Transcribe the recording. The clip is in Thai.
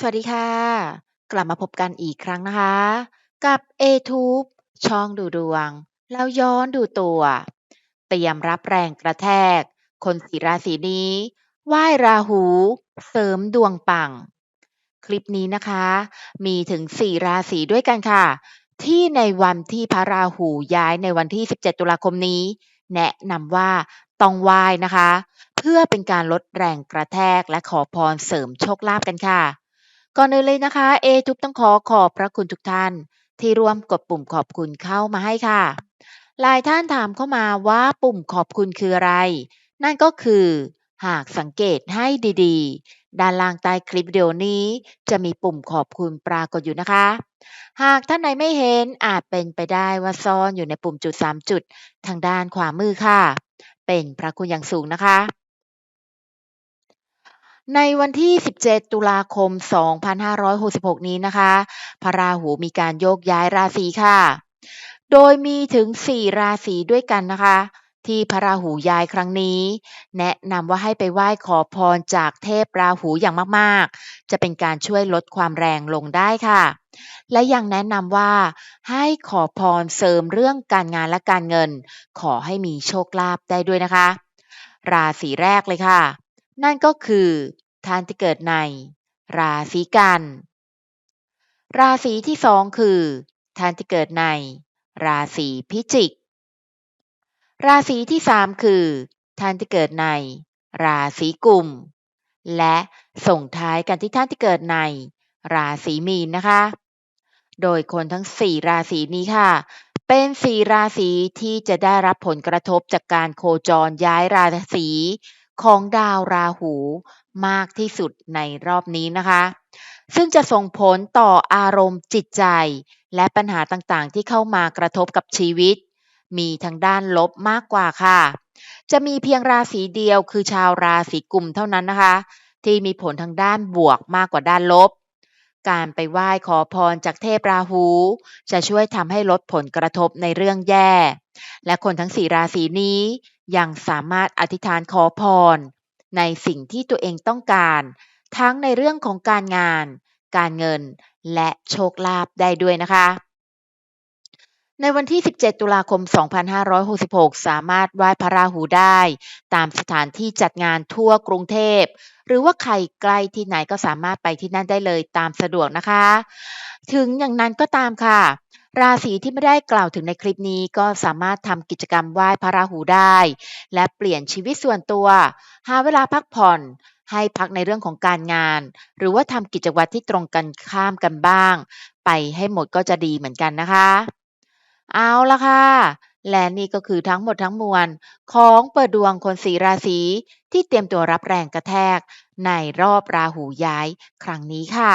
สวัสดีค่ะ กลับมาพบกันอีกครั้งนะคะ กับ A-Tube ช่องดูดวง แล้วย้อนดูตัว เตรียมรับแรงกระแทก คนสีราศีนี้ไหว้ราหู เสริมดวงปัง คลิปนี้นะคะ มีถึง4ราศีด้วยกันค่ะ ที่ในวันที่พระราหูย้ายในวันที่ 17 ตุลาคมนี้ แนะนำว่าต้องไหว้นะคะ เพื่อเป็นการลดแรงกระแทกและขอพรเสริมโชคลาภกันค่ะ ก่อนอื่นเลยนะคะ A-Tube ต้องขอขอบพระคุณทุกท่าน ที่ร่วมกดปุ่มขอบคุณเข้ามาให้ค่ะ หลายท่านถามเข้ามาว่าปุ่มขอบคุณคืออะไร นั่นก็คือ หากสังเกตให้ดีๆ ด้านล่างใต้คลิปวิดีโอนี้ จะมีปุ่มขอบคุณปรากฏอยู่นะคะ หากท่านใดไม่เห็นอาจเป็นไปได้ว่าซ่อนอยู่ในปุ่มจุด 3 จุด ทางด้านขวามือค่ะ เป็นพระคุณอย่างสูงนะคะ ในวันที่ 17 ตุลาคม 2566 นี้นะคะ พระราหูมีการโยกย้ายราศีค่ะ โดยมีถึง 4 ราศีด้วยกันนะคะ ที่พระราหูย้ายครั้งนี้ แนะนำว่าให้ไปไหว้ขอพรจากเทพราหูอย่างมากๆ จะเป็นการช่วยลดความแรงลงได้ค่ะ และยังแนะนำว่าให้ขอพรเสริมเรื่องการงานและการเงิน ขอให้มีโชคลาภได้ด้วยนะคะ ราศีแรกเลยค่ะ นั่นก็คือท่านที่เกิดในราศีกัน ราศีที่2คือท่านที่เกิดในราศีพิจิก ราศีที่3คือท่านที่เกิดในราศีกุม และส่งท้ายกันที่ท่านที่เกิดในราศีมีนนะคะ โดยคนทั้ง4ราศีนี้ค่ะ เป็น4ราศีที่จะได้รับผลกระทบจากการโคจรย้ายราศี ของดาวราหูมากที่สุดในรอบนี้นะคะ ซึ่งจะส่งผลต่ออารมณ์จิตใจ และปัญหาต่างๆ ที่เข้ามากระทบกับชีวิต มีทั้งด้านลบมากกว่าค่ะ จะมีเพียงราศีเดียวคือชาวราศีกุมเท่านั้นนะคะ ที่มีผลทางด้านบวกมากกว่าด้านลบ การไปไหว้ขอพรจากเทพราหู จะช่วยทำให้ลดผลกระทบในเรื่องแย่ และคนทั้ง4ราศีนี้ ยังสามารถอธิษฐานขอพร ในสิ่งที่ตัวเองต้องการ ทั้งในเรื่องของการงาน การเงิน และโชคลาภได้ด้วยนะคะ ในวันที่ 17 ตุลาคม 2566 สามารถไหว้พระราหูได้ ตามสถานที่จัดงานทั่วกรุงเทพหรือว่าใครใกล้ที่ไหนก็สามารถไปที่นั่นได้เลยตามสะดวกนะคะ ถึงอย่างนั้นก็ตามค่ะ ราศีที่ไม่ได้กล่าวถึงในคลิปนี้ก็สามารถทำกิจกรรมไหว้พระราหูได้ และเปลี่ยนชีวิตส่วนตัว หาเวลาพักผ่อน ให้พักในเรื่องของการงาน หรือว่าทำกิจวัตรที่ตรงกันข้ามกันบ้าง ไปให้หมดก็จะดีเหมือนกันนะคะ เอาละค่ะ และนี่ก็คือทั้งหมดทั้งมวล ของเปิดดวงคนสีราศีที่เตรียมตัวรับแรงกระแทก ในรอบราหูย้ายครั้งนี้ค่ะ